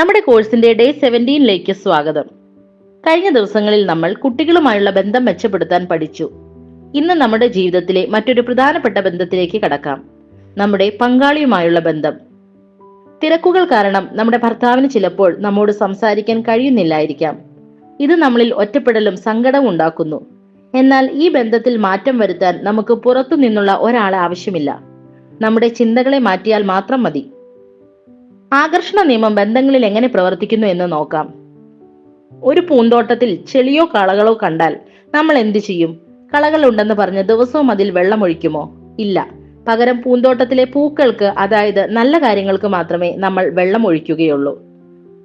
നമ്മുടെ കോഴ്സിന്റെ ഡേ സെവന്റീനിലേക്ക് സ്വാഗതം. കഴിഞ്ഞ ദിവസങ്ങളിൽ നമ്മൾ കുട്ടികളുമായുള്ള ബന്ധം മെച്ചപ്പെടുത്താൻ പഠിച്ചു. ഇന്ന് നമ്മുടെ ജീവിതത്തിലെ മറ്റൊരു പ്രധാനപ്പെട്ട ബന്ധത്തിലേക്ക് കടക്കാം. നമ്മുടെ പങ്കാളിയുമായുള്ള ബന്ധം. തിരക്കുകൾ കാരണം നമ്മുടെ ഭർത്താവിന് ചിലപ്പോൾ നമ്മോട് സംസാരിക്കാൻ കഴിയുന്നില്ലായിരിക്കാം. ഇത് നമ്മളിൽ ഒറ്റപ്പെടലും സങ്കടവും ഉണ്ടാക്കുന്നു. എന്നാൽ ഈ ബന്ധത്തിൽ മാറ്റം വരുത്താൻ നമുക്ക് പുറത്തു നിന്നുള്ള ഒരാളെ ആവശ്യമില്ല. നമ്മുടെ ചിന്തകളെ മാറ്റിയാൽ മാത്രം മതി. ആകർഷണ നിയമം ബന്ധങ്ങളിൽ എങ്ങനെ പ്രവർത്തിക്കുന്നു എന്ന് നോക്കാം. ഒരു പൂന്തോട്ടത്തിൽ ചെളിയോ കളകളോ കണ്ടാൽ നമ്മൾ എന്തു ചെയ്യും? കളകൾ ഉണ്ടെന്ന് പറഞ്ഞ് ദിവസവും അതിൽ വെള്ളമൊഴിക്കുമോ ഇല്ല. പകരം പൂന്തോട്ടത്തിലെ പൂക്കൾക്ക് അതായത് നല്ല കാര്യങ്ങൾക്ക് മാത്രമേ നമ്മൾ വെള്ളം ഒഴിക്കുകയുള്ളൂ.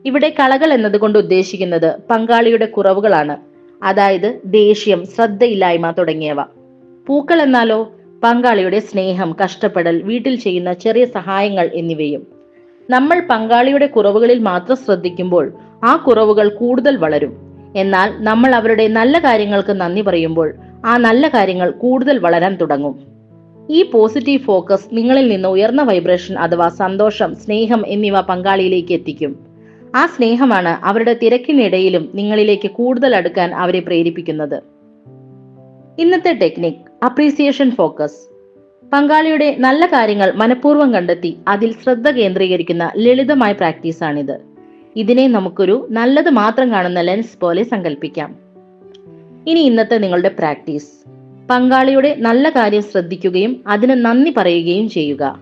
ഇവിടെ കളകൾ എന്നതുകൊണ്ട് ഉദ്ദേശിക്കുന്നത് പങ്കാളിയുടെ കുറവുകളാണ്. അതായത് ദേഷ്യം ശ്രദ്ധയില്ലായ്മ തുടങ്ങിയവ. പൂക്കൾ എന്നാലോ? പങ്കാളിയുടെ സ്നേഹം കഷ്ടപ്പെടൽ വീട്ടിൽ ചെയ്യുന്ന ചെറിയ സഹായങ്ങൾ എന്നിവയും. നമ്മൾ പങ്കാളിയുടെ കുറവുകളിൽ മാത്രം ശ്രദ്ധിക്കുമ്പോൾ ആ കുറവുകൾ കൂടുതൽ വളരും. എന്നാൽ നമ്മൾ അവരുടെ നല്ല കാര്യങ്ങൾക്ക് നന്ദി പറയുമ്പോൾ ആ നല്ല കാര്യങ്ങൾ കൂടുതൽ വളരാൻ തുടങ്ങും. ഈ പോസിറ്റീവ് ഫോക്കസ് നിങ്ങളിൽ നിന്ന് ഉയർന്ന വൈബ്രേഷൻ അഥവാ സന്തോഷം സ്നേഹം എന്നിവ പങ്കാളിയിലേക്ക് എത്തിക്കും. ആ സ്നേഹമാണ് അവരുടെ തിരക്കിനിടയിലും നിങ്ങളിലേക്ക് കൂടുതൽ അടുക്കാൻ അവരെ പ്രേരിപ്പിക്കുന്നത്. ഇന്നത്തെ ടെക്നിക് അപ്രീസിയേഷൻ ഫോക്കസ്. പങ്കാളിയുടെ നല്ല കാര്യങ്ങൾ മനഃപൂർവം കണ്ടെത്തി അതിൽ ശ്രദ്ധ കേന്ദ്രീകരിക്കുന്ന ലളിതമായ പ്രാക്ടീസാണിത്. ഇതിനെ നമുക്കൊരു നല്ലത് മാത്രം കാണുന്ന ലെൻസ് പോലെ സങ്കല്പിക്കാം ഇനി ഇന്നത്തെ നിങ്ങളുടെ പ്രാക്ടീസ്. പങ്കാളിയുടെ നല്ല കാര്യം ശ്രദ്ധിക്കുകയും അതിന് നന്ദി പറയുകയും ചെയ്യുക.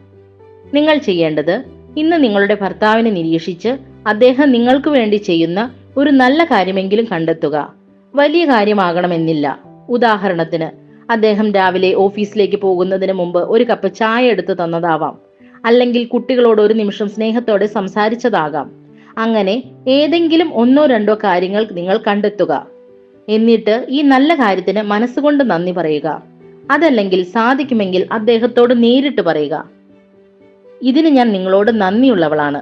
നിങ്ങൾ ചെയ്യേണ്ടത് ഇന്ന് നിങ്ങളുടെ ഭർത്താവിനെ നിരീക്ഷിച്ച് അദ്ദേഹം നിങ്ങൾക്ക് വേണ്ടി ചെയ്യുന്ന ഒരു നല്ല കാര്യമെങ്കിലും കണ്ടെത്തുക. വലിയ കാര്യമാകണമെന്നില്ല. ഉദാഹരണത്തിന് അദ്ദേഹം രാവിലെ ഓഫീസിലേക്ക് പോകുന്നതിന് മുമ്പ് ഒരു കപ്പ് ചായ എടുത്തു തന്നതാവാം. അല്ലെങ്കിൽ കുട്ടികളോട് ഒരു നിമിഷം സ്നേഹത്തോടെ സംസാരിച്ചതാകാം. അങ്ങനെ ഏതെങ്കിലും ഒന്നോ രണ്ടോ കാര്യങ്ങൾ നിങ്ങൾ കണ്ടെത്തുക. എന്നിട്ട് ഈ നല്ല കാര്യത്തിന് മനസ്സുകൊണ്ട് നന്ദി പറയുക. അതല്ലെങ്കിൽ സാധിക്കുമെങ്കിൽ അദ്ദേഹത്തോട് നേരിട്ട് പറയുക. ഇതിന് ഞാൻ നിങ്ങളോട് നന്ദിയുള്ളവളാണ്.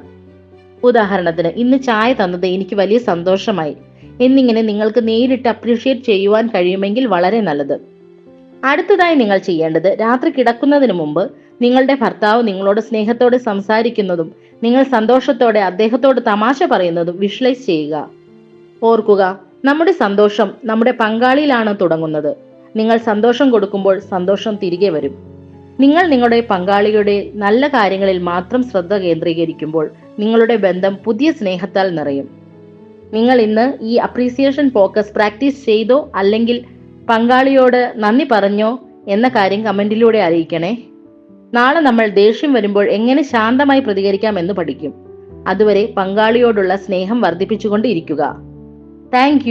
ഉദാഹരണത്തിന് ഇന്ന് ചായ തന്നത് എനിക്ക് വലിയ സന്തോഷമായി. എന്നിങ്ങനെ നിങ്ങൾക്ക് നേരിട്ട് അപ്രീഷിയേറ്റ് ചെയ്യുവാൻ കഴിയുമെങ്കിൽ വളരെ നല്ലത്. അടുത്തതായി നിങ്ങൾ ചെയ്യേണ്ടത് രാത്രി കിടക്കുന്നതിന് മുമ്പ് നിങ്ങളുടെ ഭർത്താവ് നിങ്ങളോട് സ്നേഹത്തോടെ സംസാരിക്കുന്നതും നിങ്ങൾ സന്തോഷത്തോടെ അദ്ദേഹത്തോട് തമാശ പറയുന്നതും വിഷ്വലൈസ് ചെയ്യുക. ഓർക്കുക നമ്മുടെ സന്തോഷം നമ്മുടെ പങ്കാളിയിലാണ് തുടങ്ങുന്നത്. നിങ്ങൾ സന്തോഷം കൊടുക്കുമ്പോൾ സന്തോഷം തിരികെ വരും. നിങ്ങൾ നിങ്ങളുടെ പങ്കാളിയുടെ നല്ല കാര്യങ്ങളിൽ മാത്രം ശ്രദ്ധ കേന്ദ്രീകരിക്കുമ്പോൾ നിങ്ങളുടെ ബന്ധം പുതിയ സ്നേഹത്താൽ നിറയും. നിങ്ങൾ ഇന്ന് ഈ അപ്രീസിയേഷൻ ഫോക്കസ് പ്രാക്ടീസ് ചെയ്തോ അല്ലെങ്കിൽ പങ്കാളിയോട് നന്ദി പറഞ്ഞോ എന്ന കാര്യം കമന്റിലൂടെ അറിയിക്കണേ. നാളെ നമ്മൾ ദേഷ്യം വരുമ്പോൾ എങ്ങനെ ശാന്തമായി പ്രതികരിക്കാം എന്ന് പഠിക്കും. അതുവരെ പങ്കാളിയോടുള്ള സ്നേഹം വർദ്ധിപ്പിച്ചുകൊണ്ടിരിക്കുക. താങ്ക്